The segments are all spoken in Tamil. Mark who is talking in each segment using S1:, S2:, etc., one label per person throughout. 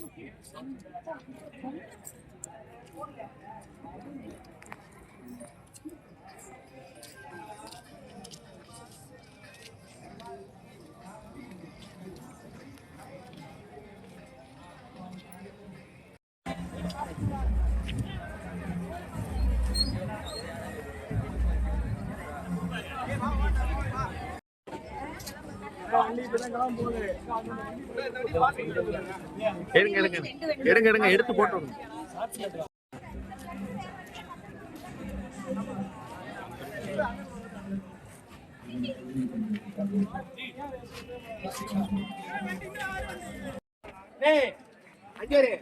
S1: Thank you. எடுங்க எடுங்க எடுங்க எடுங்க எடுத்து போட்டு விடுங்க.
S2: அஞ்சேரு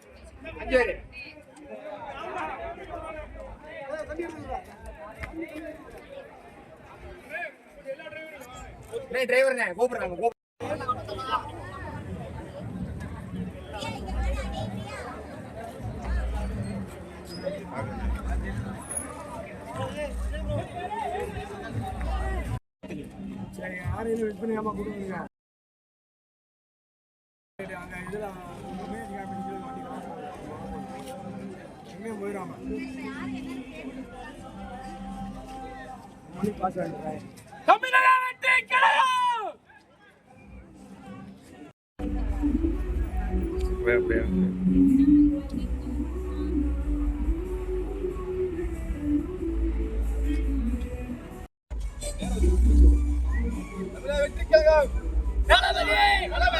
S2: அஞ்சேரு டிரைவர் கூப்பிடுறாங்க கூப்பிடுறாங்க சரி யாரையும் விற்பனை ஏமா கொடுங்க. அங்க இதுல அப்படி சொல்லி வண்டி எங்கேயும் போயிடாம மணி பாஸ் ஆகிடுறேன்
S3: மந்திரம்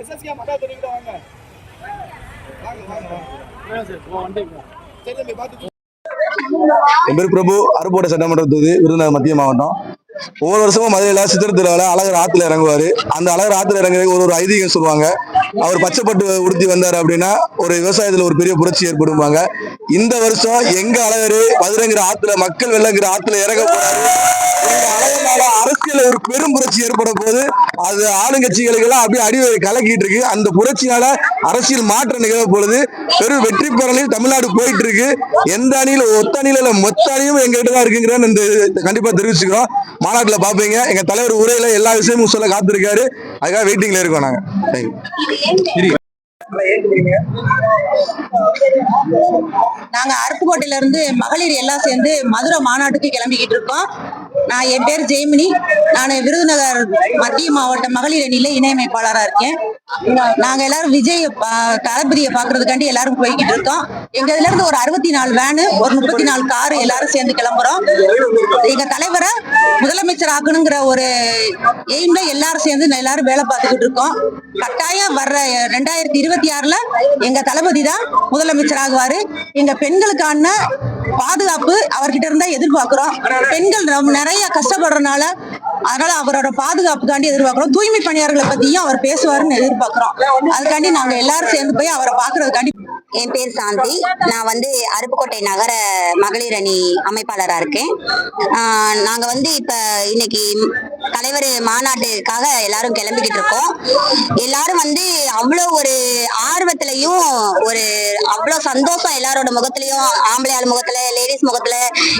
S2: எஸ்எஸ்கே மட்டும் தெரிவிக்கிறாங்க
S4: என் பேர் பிரபு அருப்போட்டை சட்டமன்ற தொகுதி விருதுநகர் மத்திய மாவட்டம். ஒவ்வொரு வருஷமும் மதுரையில சித்திர திருவிழா அழகர் ஆத்துல இறங்குவார். அந்த அழகர் ஆத்துல இறங்குறதுக்கு ஒரு ஒரு ஐதீகம் சொல்லுவாங்க. அவர் பச்சைப்பட்டு உடுத்தி வந்தார் அப்படின்னா ஒரு விவசாயத்தில் ஒரு பெரிய புரட்சி ஏற்படுவாங்க இந்த வருஷம் எங்க அழகர் மதுரைங்கிற ஆத்துல மக்கள் வெள்ளங்கிற ஆத்துல இறங்க போறாரு அரசியல அரசியல் ஒரு பெரும் புரட்சி ஏற்பட போது அது ஆளுங்கட்சிகளுக்கு எல்லாம் அப்படியே அடிவரை கலக்கிட்டு இருக்கு. அந்த புரட்சியால அரசியல் மாற்றம் நிகழ பொழுது பெரும் வெற்றி பெறலில் தமிழ்நாடு போயிட்டு இருக்கு எந்த அணியில ஒத்த அணியில இல்ல மொத்த அணியும் எங்ககிட்ட தான் இருக்குங்கிறேன் இந்த கண்டிப்பா தெரிவிச்சுக்கிறோம் மாநாட்டில் பாப்பீங்க எங்க தலைவர் உரையில எல்லா விஷயமும் சொல்ல காத்திருக்காரு. அதுக்காக வெயிட்டிங்ல இருக்கோம் நாங்க. தேங்க்யூ
S5: நாங்க அருப்புக்கோட்டையில இருந்து மகளிர் எல்லாம் சேர்ந்து மதுரை மாநாட்டுக்கு கிளம்பிக்கிட்டு இருக்கோம். நான் என் பேர் ஜெயமினி. நான் விருதுநகர் மத்திய மாவட்ட மகளிர் அணியில இணையமைப்பாளராக இருக்கேன். நாங்க எல்லாரும் விஜய் பா- தளபதியை பாக்குறதுக்காண்டி எல்லாரும் போய்கிட்டு இருக்கோம். எங்க இதுல இருந்து ஒரு அறுபத்தி நாலு வேனு ஒரு முப்பத்தி நாலு கார் எல்லாரும் சேர்ந்து கிளம்புறோம். எங்க தலைவரை முதலமைச்சர் ஆக்கணுங்கிற ஒரு எய்ம்ல எல்லாரும் சேர்ந்து எல்லாரும் வேலை பார்த்துக்கிட்டு இருக்கோம். கட்டாயம் வர்ற ரெண்டாயிரத்தி இருபத்தி ஆறுல எங்க தளபதி தான் முதலமைச்சர் ஆகுவாரு. எங்க பெண்களுக்கான பாதுகாப்பு அவர்கிட்ட இருந்தா எதிர்பார்க்கிறோம். பெண்கள் ரொம்ப நிறைய கஷ்டப்படுறதுனால அதனால அவரோட பாதுகாப்புக்காண்டி எதிர்பார்க்கிறோம். தூய்மை பணியாளர்களை பத்தியும் அவர் பேசுவாருன்னு எதிர்பார்க்கிறோம். அதுக்காண்டி நாங்க எல்லாரும் சேர்ந்து போய் அவரை பாக்குறதுக்காண்டி
S6: என் பேர் சாந்தி. நான் வந்து அருப்புக்கோட்டை நகர மகளிர் அணி அமைப்பாளராக இருக்கேன். ஆஹ் நாங்க வந்து இப்ப இன்னைக்கு தலைவர் மாநாட்டுக்காக எல்லாரும் கிளம்பிக்கிட்டு இருக்கோம். எல்லாரும் வந்து அவ்வளோ ஒரு அவ்வளோ சந்தோஷம் எல்லாரோட முகத்திலயும் ஆம்பளை ஆள் முகத்துல லேடிஸ் முகத்துல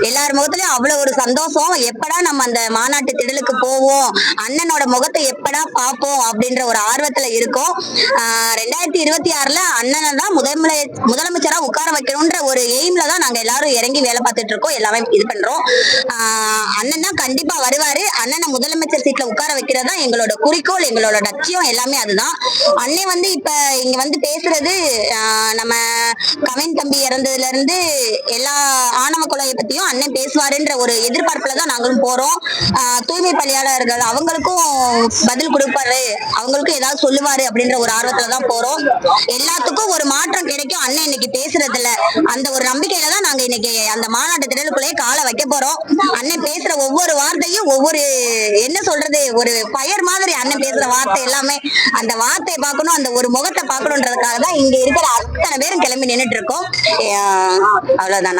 S6: எல்லார் முகத்திலயும் அவ்வளோ ஒரு சந்தோஷம். எப்படா நம்ம அந்த மாநாட்டு திடலுக்கு போவோம் அண்ணனோட முகத்தை எப்படா பார்ப்போம் அப்படின்ற ஒரு ஆர்வத்துல இருக்கோம். ரெண்டாயிரத்தி இருபத்தி ஆறுல அண்ணனை தான் முதன்முறை முதலமைச்சரா உட்கார வைக்கணும்ன்ற ஒரு எய்ம்ல தான் நாங்க எல்லாரும் இறங்கி வேலை பார்த்துட்டு இருக்கோம் எல்லாமே இது பண்றோம். அண்ணன் தான் கண்டிப்பா வருவாரு. அண்ணனை முதலமைச்சர் சீட்ல உட்கார வைக்கிறது தான் எங்களோட குறிக்கோள் எங்களோட லட்சியம் எல்லாமே அதுதான். அண்ணன் வந்து இப்ப இங்க வந்து பேசுறது நம்ம கவின் தம்பி இறந்ததுல இருந்து எல்லா ஆணவ கொலையை பத்தியும் அண்ணன் பேசுவாருன்ற ஒரு எதிர்பார்ப்புல தான் நாங்களும் போறோம். தூய்மை பணியாளர்கள் அவங்களுக்கும் பதில் கொடுப்பாரு. அவங்களுக்கும் ஏதாவது சொல்லுவாரு அப்படின்ற ஒரு ஆர்வத்துல தான் போறோம். எல்லாத்துக்கும் ஒரு மாற்றம் கிடைக்கும். அண்ணன் இன்னைக்கு பேசுறதுல. அந்த ஒரு நம்பிக்கையில தான் நாங்க இன்னைக்கு அந்த மாநாட்டு திடலுக்குள்ளேயே காலை வைக்க போறோம். அண்ணன் பேசுற ஒவ்வொரு வார்த்தையும் ஒவ்வொரு என்ன சொல்றது ஒரு பயர் மாதிரி அண்ணன் பேசுற வார்த்தை எல்லாமே அந்த வார்த்தையை பார்க்கணும் அந்த ஒரு முகத்தை பார்க்கணுன்றதுக்காக தான் இங்க இருக்கிற அத்தனை பேரும் கிளம்பி பண்ணிட்டு இருக்கோம் அஹ் அவ்வளவுதானா?